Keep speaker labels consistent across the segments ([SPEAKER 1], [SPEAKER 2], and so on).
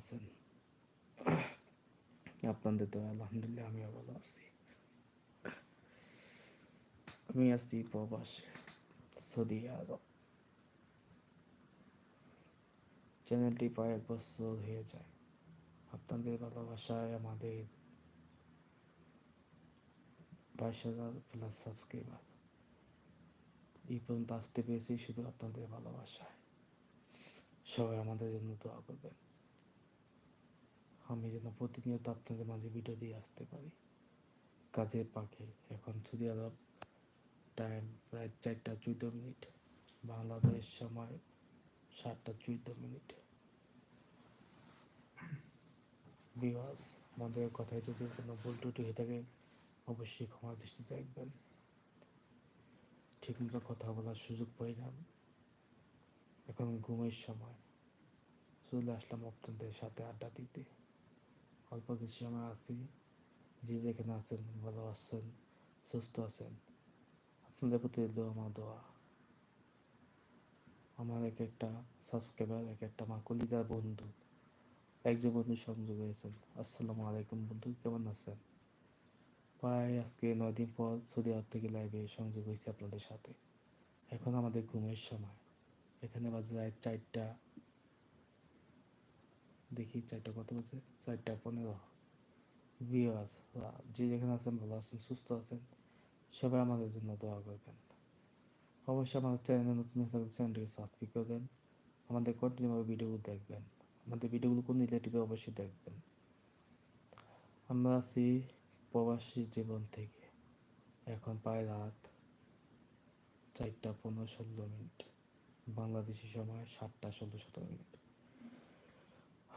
[SPEAKER 1] আছেন। আপনাদের তো আলহামদুলিল্লাহ, আমিও ভালো আছি। আমি আছি প্রবাসে, সৌদি আরব। চ্যানেলটি প্রায় এক বছর হয়ে যায়। আপনাদের ভালোবাসায় আমাদের বাইশ হাজার প্লাস সাবস্ক্রাইবার এই পর্যন্ত আসতে পেরেছি শুধু আপনাদের ভালোবাসায়। সবাই আমাদের জন্য দোয়া করবেন। আমি যেন প্রতিনিয়ত আপনাদের মাঝে ভিডিও দিয়ে আসতে পারি। কাজের পাখে। এখন সৌদি আরব টাইম প্রায় চারটা চোদ্দ মিনিট। বাংলাদেশ সময় সাতটা চোদ্দ মিনিট। বিবাস আমাদের কথায় যদি কোনো ভুল ত্রুটি হয়ে থাকে, অবশ্যই ক্ষমা দৃষ্টি দেখবেন। ঠিকমতো কথা বলার সুযোগ পাই না এখন ঘুমের সময়। চলে আসলাম আপনাদের সাথে আড্ডা দিতে। অল্প কিছু সময় আছি। যে যেখানে আছেন, ভালো আছেন, সুস্থ আছেন, আপনাদের প্রতি এলো আমার দোয়া। আমার এক একটা সাবস্ক্রাইবার এক একটা মা কলিজার বন্ধু একজন বন্ধু সংযোগ হয়েছেন। আসসালামু আলাইকুম বন্ধু, কেমন আছেন? প্রায় আজকে নয় দিন পর সৌদি আরব থেকে লাইভে সংযোগ হয়েছে আপনাদের সাথে। এখন আমাদের ঘুমের সময়। এখানে বাজে যায় চারটা। দেখি চারটা কত বাজে চারটা পনেরো। বিয়াস যে যেখানে আছেন, ভালো আছেন, সুস্থ আছেন, সবাই আমাদের জন্য দোয়া করবেন। অবশ্যই আমাদের চ্যানেলে নতুন হয়ে থাকলে চ্যানেলটিকে সাবস্ক্রাইব করবেন আমাদের কন্টিনিউভাবে ভিডিও দেখবেন। আমাদের ভিডিওগুলো কোন রিলেটিভে অবশ্যই দেখবেন। আমরা আছি প্রবাসী জীবন থেকে। এখন প্রায় রাত চারটা পনেরো ষোলো মিনিট। বাংলাদেশি সময় সাতটা ষোলো সতেরো মিনিট।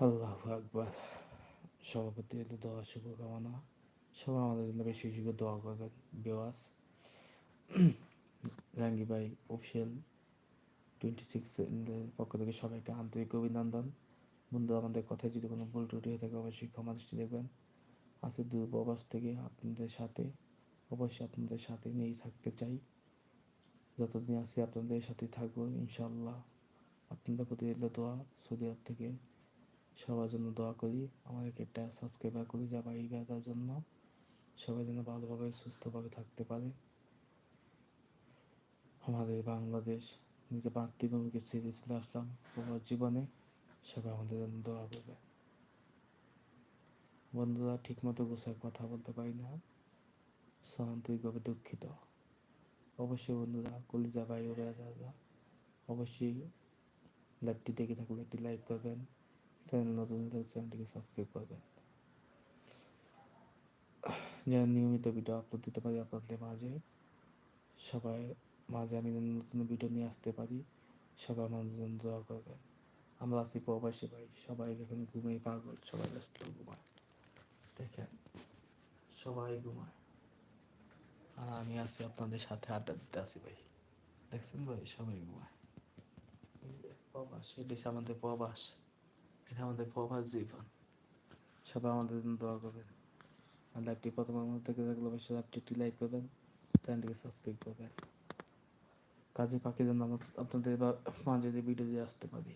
[SPEAKER 1] আল্লাহ আকবার। সভাপতি দোয়া, শুভকামনা। সবাই আমাদের জন্য বেশি বেশি দোয়া করবেন বেওয়াস ভাই অফিসিয়াল টোয়েন্টি সিক্স পক্ষ থেকে সবাইকে আন্তরিক অভিনন্দন। বন্ধু আমাদের কথায় যদি কোনো ভুল ত্রুটি হয়ে থাকে, অবশ্যই ক্ষমা দৃষ্টি দেখবেন। আছে দূর থেকে আপনাদের সাথে, অবশ্যই আপনাদের সাথে নিয়েই থাকতে চাই। যতদিন আছি আপনাদের সাথে থাকব ইনশাল্লাহ আপনাদের প্রতি দোয়া, সৌদি আরব থেকে। সবার জন্য দোয়া করি, আমাদেরকে একটা সাবস্ক্রাইবার করে যাবা এই ব্যথার জন্য। সবাই যেন ভালোভাবে, সুস্থভাবে থাকতে পারে। আমাদের বাংলাদেশ, নিজের মাতৃভূমিকে ছেড়ে চলে আসলাম প্রবাস জীবনে। সবাই আমাদের জন্য দোয়া করবে। বন্ধুরা, ঠিকমতো গোছায় কথা বলতে পারি না। সামান্তরিকভাবে দুঃখিত। অবশ্যই বন্ধুরা, কলিজা ভাই ও অবশ্যই লাইভটি দেখে থাকলে একটি লাইক করবেন। চ্যানেল নতুন হলে চ্যানেলটিকে সাবস্ক্রাইব করবেন যেন নিয়মিত ভিডিও আপলোড দিতে পারি আপনাদের মাঝে সবাই মাঝে আমি নতুন ভিডিও নিয়ে আসতে পারি সবাই আমাদের জন্য দোয়া করবেন আমরা আছি প্রবাসী ভাই সবাই এখানে ঘুমিয়ে পাগল সবাই ব্যস্ত ঘুমায় দেখেন সবাই ঘুমায় আর আমি আছি আপনাদের সাথে আড্ডা দিতে আসি ভাই দেখছেন ভাই সবাই ঘুমায় প্রবাস এটি আমাদের প্রবাস এটা আমাদের প্রবাস জীবন। সবাই আমাদের জন্য দোয়া করবেন। আর লাইভটি প্রথম আমার থেকে থাকলে অবশ্যই লাইভটি একটি লাইক করবেন চ্যানেলটিকে সাবস্ক্রাইব করবেন। কাজে পাখি যেন আপনাদের মাঝে দিয়ে ভিডিও দিয়ে আসতে পারি।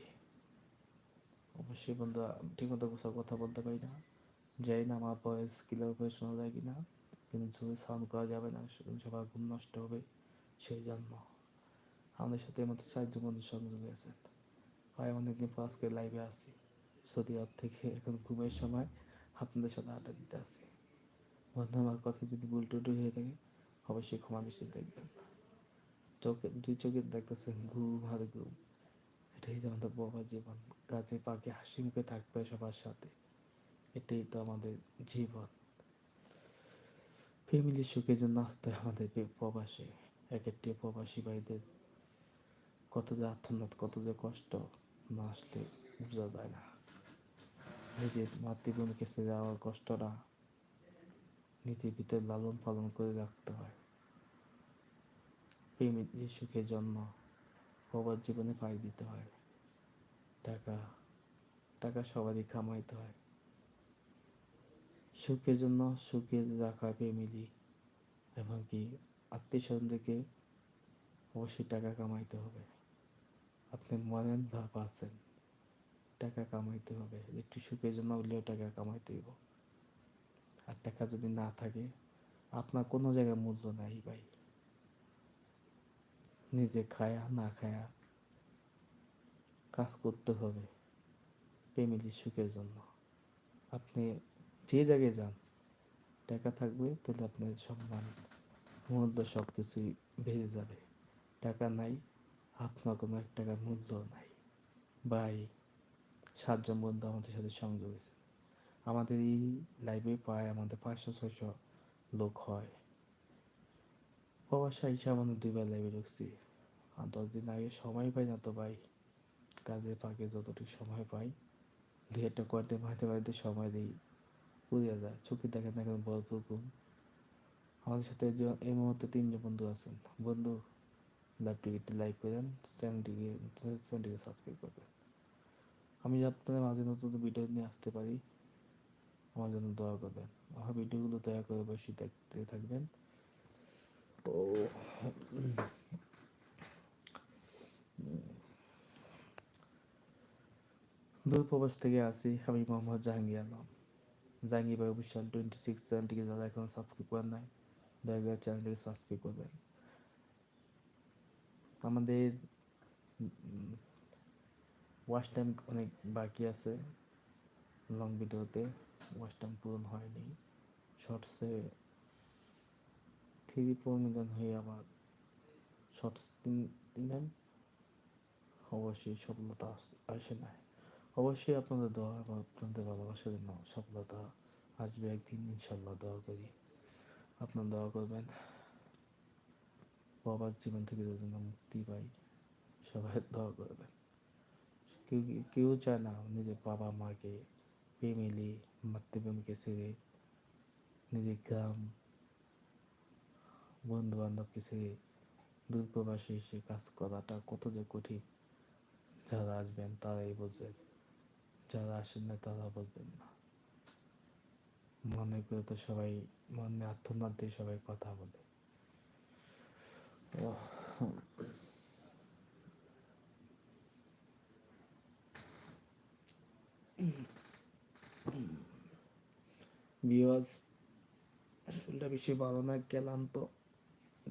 [SPEAKER 1] অবশ্যই বন্ধু ঠিকমতো কোথাও কথা বলতে পারি না। যাই না আমার ভয়েস ক্লিয়ার করে শোনা যায় কি না কিন্তু জোরে সাউন্ড করা যাবে না সবার ঘুম নষ্ট হবে, সেই জন্য। আমাদের সাথে মতো চারজন বন্ধু সংযোগ হয়েছেন প্রায় অনেকদিন পর আজকে লাইভে আসি। সৌদি আরব থেকে এখন ঘুমের সময় আপনাদের সাথে আড্ডা দিতে আসি। বন্ধু, আমার কথা যদি ভুল টুটু হয়ে থাকে, অবশ্যই ক্ষমা দৃষ্টি দেখবেন। চোখে, দুই চোখে দেখতেছেন ঘুম আর ঘুম। এটাই যে আমাদের বাবার জীবন। কাজে পাকে হাসি মুখে থাকতে হয় সবার সাথে। এটাই তো আমাদের জীবন। ফ্যামিলির সুখের জন্য আসতে আমাদের প্রবাসে। এক একটি প্রবাসী ভাইদের কত যে আর্থনাথ কত যে কষ্ট না আসলে বোঝা যায় না। নিজের মাতৃভূমিকে ছেড়ে যাওয়ার কষ্টটা নিজের ভিতরে লালন পালন করে রাখতে হয়। প্রেমিকের সুখের জন্য প্রবাস জীবনে পাই দিতে হয়। টাকা টাকা সবারই কামাইতে হয়। সুখের জন্য সুখে রাখা ফ্যামিলি, এমনকি আত্মীয় স্বজনদেরকে অবশ্যই টাকা কামাইতে হবে। আপনি মনেন ভাব আছেন টাকা কামাইতে হবে, একটু সুখের জন্য হলেও টাকা কামাইতে হইব। আর টাকা যদি না থাকে, আপনার কোনো জায়গায় মূল্য নাই ভাই। নিজে খায়া, না খায়া কাজ করতে হবে ফ্যামিলির সুখের জন্য। আপনি যে জায়গায় যান, টাকা থাকবে তাহলে আপনার সম্মান, মূল্য সব কিছুই বেড়ে যাবে। টাকা নাই, আপনার কোনো এক টাকার মূল্য নাই। ভাই সাতজন বন্ধু আমাদের সাথে সংযোগ হয়েছে। আমাদের এই লাইভে প্রায় আমাদের পাঁচশো, ছয়শো লোক হয়। প্রবাসা হিসাবে আমাদের দুইবার লাইভে ঢুকছি। আর দশ দিন আগে সময় পাই না তো ভাই। কাজে ফাঁকে যতটুকু সময় পাই দু একটা কয়েকটা ভাইতে মাঝে সময় দিই। পুড়িয়ে যায়, চোখে দেখেন কেন বল ঘুম। আমাদের সাথে এই মুহূর্তে তিনজন বন্ধু আছেন। বন্ধু লাইভটিকে লাইক করেন চ্যানেলটিকে চ্যানেলটিকে সাবস্ক্রাইব করবেন। আমি আপনাদের মাঝে নতুন ভিডিও নিয়ে আসতে পারি, আমার জন্য দোয়া করবেন। আমার ভিডিওগুলো দয়া করে অবশ্যই দেখতে থাকবেন। ও দূর প্রবাস থেকে আসি আমি মোহাম্মদ জাহাঙ্গীর আলম। জাহাঙ্গীর ভাই অফিসিয়াল টোয়েন্টি সিক্স চ্যানেলটিকে যারা এখন সাবস্ক্রাইব করেন নাই, দয়া করে চ্যানেলটিকে সাবস্ক্রাইব করবেন। আমাদের ওয়াচ টাইম অনেক বাকি আছে। লং ভিডিওতে ওয়াচ টাইম পূরণ হয়নি। শর্টসে থ্রি ফোর মিলিয়ন হয়ে আবার শর্টস দিলেন অবশ্যই সফলতা আসে না। অবশ্যই আপনাদের দোয়া এবং আপনাদের ভালোবাসার জন্য সফলতা আসবে একদিন ইনশাল্লাহ দোয়া করি। আপনার দোয়া করবেন। বাবার জীবন থেকে যেন মুক্তি পাই। সবাই দোয়া করবেন। কেউ কেউ চায় না নিজের বাবা মাকে ফ্যামিলি মাতৃভূমিকে ছেড়ে নিজের গ্রাম বন্ধু বান্ধবকে ছেড়ে দূর প্রবাসে এসে কাজ করাটা কত যে কঠিন যারা আসবেন তারাই বুঝবেন যারা আসেন না তারা বুঝবেন না মনে করে তো সবাই মনে আত্মনাথ দিয়ে সবাই কথা বলে। বিওয়াজ শরীরটা বেশি ভালো না গেলাম তো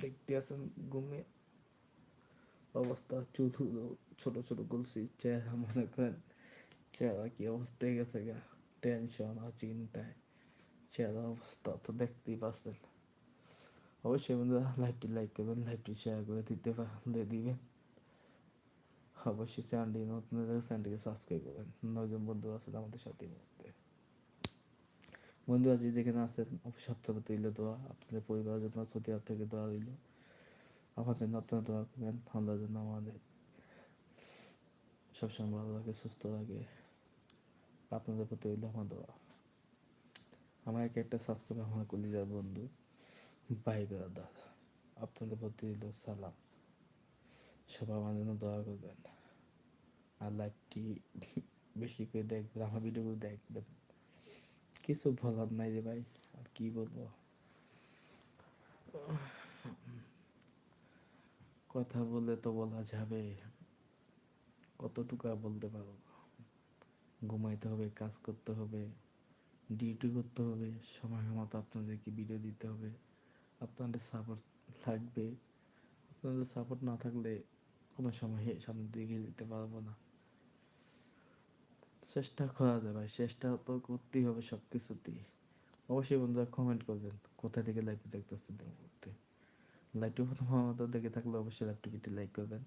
[SPEAKER 1] দেখতে আছেন ঘুমে অবস্থা চুল ছোট ছোট করছি, চেহারা মনে করেন, চেহারা কি অবস্থা গেছে গা? টেনশন আর চিন্তায়। চেহারা অবস্থা তো দেখতেই পাচ্ছেন। অবশ্যই বন্ধুরা লাইভটি লাইক করবেন লাইভটি শেয়ার করে দিতে পারলে দিবেন। অবশ্যই চ্যানেলটি নতুন চ্যানেলটিকে সাবস্ক্রাইব করবেন। নয়জন বন্ধু আছে আমাদের সাথে। মধ্যে বন্ধু আজ যেখানে আছেন সপ্তাহে দিলে দোয়া। আপনাদের পরিবারের জন্য ছুটি আরব থেকে দোয়া দিল আমার জন্য আপনারা দোয়া করবেন, আল্লাহর জন্য আমাদের। সবসময় ভালো লাগে সুস্থ লাগে আপনাদের প্রতি হইলে আমার দোয়া। আমার এক একটা সাবস্ক্রাইব আমার কলিজার বন্ধু। ভাই ব্রাদার আপনাদের প্রতি দিল সালাম। সবাই আমার জন্য দোয়া করবেন। আর লাইভটি বেশি করে দেখবেন আমার ভিডিওগুলো দেখবেন কিছু বলার নাই রে ভাই, আর কি বলব? কথা বললে তো বলা যাবে। কতটুকু বলতে পারব? ঘুমাইতে হবে, কাজ করতে হবে ডিউটি করতে হবে, সময় মতো আপনাদেরকে ভিডিও দিতে হবে। আপনাদের সাপোর্ট লাগবে। আপনাদের সাপোর্ট না থাকলে কোনো সময় সামনের দিকে যেতে পারব না। চেষ্টা করা যায় ভাই, চেষ্টা তো করতেই হবে সব কিছুতেই অবশ্যই বন্ধুরা কমেন্ট করবেন, কোথা থেকে লাইভ দেখতেছেন এই মুহূর্তে? লাইভটি প্রথম মতো দেখে থাকলে অবশ্যই লাইভটিকে লাইক করবেন।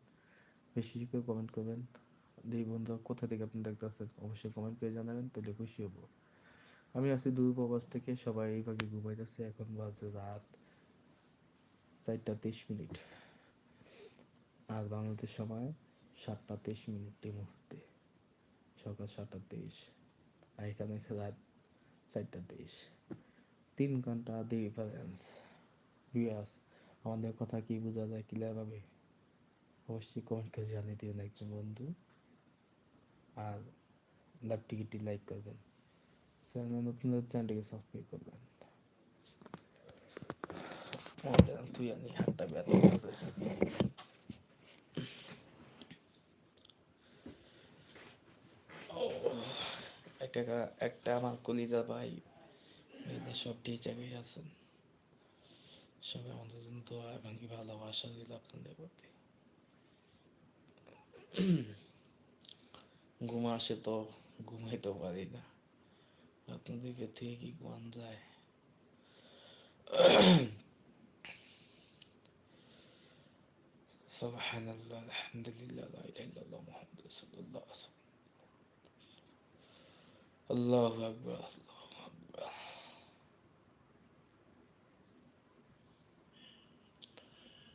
[SPEAKER 1] বেশি করে কমেন্ট করবেন। এই বন্ধুরা কোথা থেকে আপনি দেখতেছেন, অবশ্যই কমেন্ট করে জানাবেন, তাহলে খুশি হব। আমি আছি দূর প্রবাস থেকে, সবাই এইভাবে ঘুমাই ঘুমাইতেছে, এখন বাজে রাত চারটা তেইশ মিনিট। আর বাংলাদেশ সময় সাতটা তেইশ মিনিট এই মুহূর্তে। সকাল সাতটা তেইশ, আর এখানে এসে রাত চারটা তেইশ। তিন ঘণ্টা ডিফারেন্স ভিউয়ার্স আমাদের কথা কি বোঝা যায় ক্লিয়ারভাবে অবশ্যই কমেন্ট করে জানিয়ে দিবেন একজন বন্ধু। আর লাইভ টিকিটটি লাইক করবেন। চ্যানেল নতুন চ্যানেলটিকে সাবস্ক্রাইব করবেন। তুই আনি হাতটা ব্যথা আছে। একটা একটা আমার কলিজা ভাই এদের সব ঠিক জায়গায় আছেন সবাই আমাদের জন্য দোয়া এবং কি ভালোবাসা দিল আপনাদের প্রতি ঘুম আসে তো ঘুমাইতে পারি না আপনাদেরকে থেকে কি ঘুমান যায় سبحان الله الحمد لله لا إله إلا الله محمد رسول الله আল্লাহ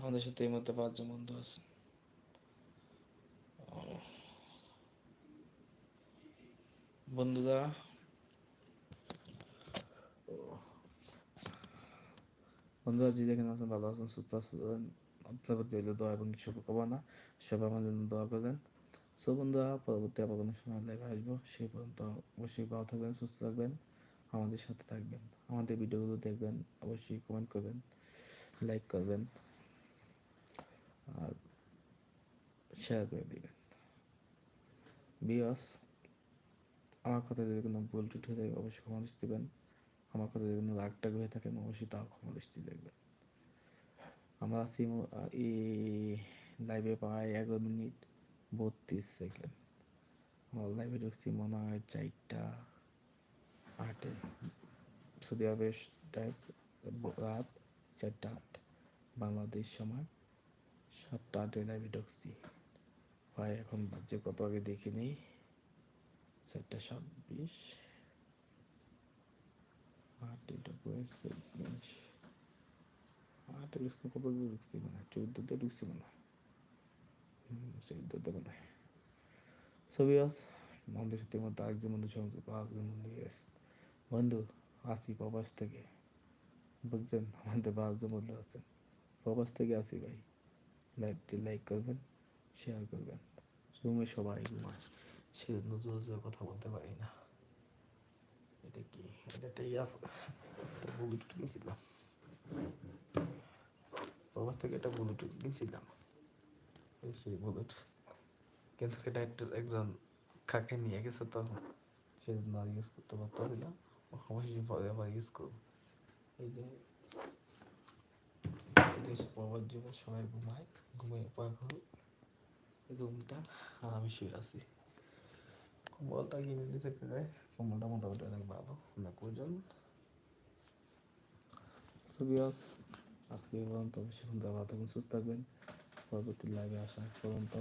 [SPEAKER 1] আমাদের সাথে এই মধ্যে পাঁচজন বন্ধু আছেন। বন্ধুরা বন্ধুরা যে দেখেন আছেন, ভালো আছেন, সুস্থ আছেন, আপনার প্রতি দয়া দোয়া এবং শুভকামনা, সবাই আমার জন্য দোয়া করেন সো বন্ধুরা, পরবর্তী আবার কোনো সময় লাইভে আসব। সেই পর্যন্ত অবশ্যই ভালো থাকবেন, সুস্থ থাকবেন, আমাদের সাথে থাকবেন। আমাদের ভিডিওগুলো দেখবেন, অবশ্যই কমেন্ট করবেন লাইক করবেন, আর শেয়ার করে দিবেন। বিয়স আমার কথা যদি কোনো ভুল টুট হয়ে থাকে, অবশ্যই ক্ষমা দৃষ্টি দেবেন। আমার কথা যদি কোনো রাগ টাগ হয়ে থাকেন অবশ্যই তাও ক্ষমা দৃষ্টি দেখবেন। আমরা আছি এই লাইভে প্রায় এগারো মিনিট। বত্রিশ সেকেন্ড আমার লাইভে ঢুকছি মনে হয় চারটা আটে। সৌদি আরবের টাইপ রাত চারটা আট। বাংলাদেশ সময় সাতটা আটে লাইভে ঢুকছি। প্রায় এখন বাজে কত আগে দেখিনি? চারটা ছাব্বিশ। আটে ঢুকেছে উনিশ আটে ঢুকছি, কত ঢুকছি মানে চোদ্দোতে ঢুকছি মানে চোদ্দোতে মানে ছবি আস আমাদের সাথে মধ্যে আরেকজন বন্ধু সংযোগ আরেকজন বন্ধু গেছে বন্ধু, আসি প্রবাস থেকে। বুঝছেন? আমাদের বারোজন বন্ধু আছেন। প্রবাস থেকে আসি ভাই। লাইভটি লাইক করবেন শেয়ার করবেন। রুমে সবাই ঘুমায়। সেজন্য জোর জোর কথা বলতে পারি না। এটা কি? এটা একটা ইয়া ব্লুটুথ কিনছিলাম। প্রবাস থেকে একটা ব্লুটুথ কিনছিলাম। সেই ব্লুটুথ কিন্তু একটা একজন কাকে নিয়ে গেছে তো সেজন্য আর ইউজ করতে পারতেছি না অবশ্যই পরে আবার ইউজ করব। এই যে প্রবাস জীবন সবাই ঘুমায়, ঘুমিয়ে পর রুমটা আর আমি শুয়ে আছি। কম্বলটা কিনে দিয়েছে কাকায় কম্বলটা মোটামুটি অনেক ভালো, অনেক ওজন। সুবিয়াস আজকে এই পর্যন্ত। সুন্দর ভালো থাকবেন সুস্থ থাকবেন। পরবর্তী লাইভে আসা পর্যন্ত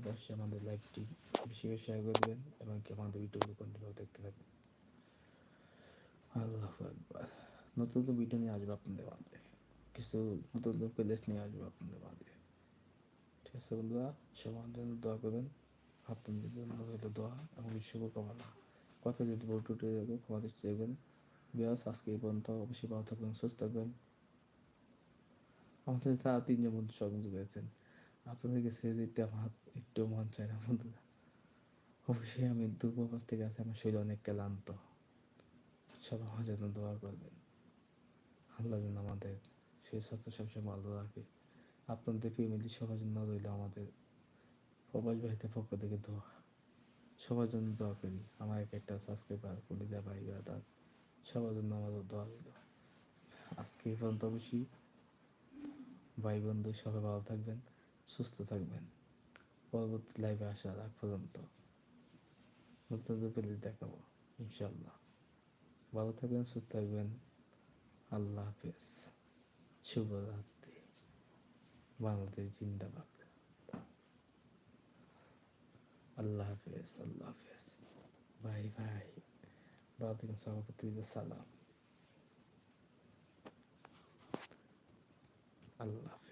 [SPEAKER 1] অবশ্যই আমাদের লাইভটি বেশি বেশি শেয়ার করে দেবেন এবং কি আমাদের ভিডিওগুলো কন্টিনিউ দেখতে থাকবেন। আল্লাহ একবার নতুন নতুন ভিডিও নিয়ে আসবে আপনাদের মাঝে। কিছু নতুন নতুন প্লেস নিয়ে আসবে আপনাদের মাঝে। ঠিক আছে বন্ধুরা? সবার জন্য দোয়া করবেন। আপনাদের জন্য রইল দোয়া এবং শুভকামনা। কথা যদি বল টুটে যাবে ক্ষমা দৃষ্টি দেবেন বিয়াস আজকে এই পর্যন্ত অবশ্যই ভালো থাকবেন, সুস্থ থাকবেন। আমাদের তারা তিনজন বন্ধু সংযোগ হয়েছেন আপনাদেরকে ছেড়ে দিতে আমার একটু মন চায় না বন্ধুরা। অবশ্যই আমি দুর্বকাশ থেকে আছে, আমার শরীর অনেক ক্লান্ত। সব আমার জন্য দোয়া করবেন। আল্লাহ যেন আমাদের সেই স্বাস্থ্য সবসময় ভালো রাখে। আপনাদের ফ্যামিলি সবার জন্য রইল আমাদের প্রবাস বাড়িতে পক্ষ থেকে দোয়া। সবার জন্য দোয়া করি। আমার এক একটা সাবস্ক্রাইবার কলিজা ভাই, ব্রাদার, সবার জন্য আমাদের দোয়া রইল। আজকে এই পর্যন্ত অবশ্যই ভাই বন্ধু, সবাই ভালো থাকবেন, সুস্থ থাকবেন। পরবর্তী লাইভে আসার আগ পর্যন্ত নতুন পেলে দেখাবো ইনশাল্লাহ ভালো থাকবেন, সুস্থ থাকবেন। আল্লাহ হাফেজ। শুভরাত্রি। বাংলাদেশ জিন্দাবাদ। আল্লাহ হাফেজ আল্লাহ হাফেজ। ভাই ভাই। ভালো থাকেন সভাপতি সালাম। আল্লাহ হাফেজ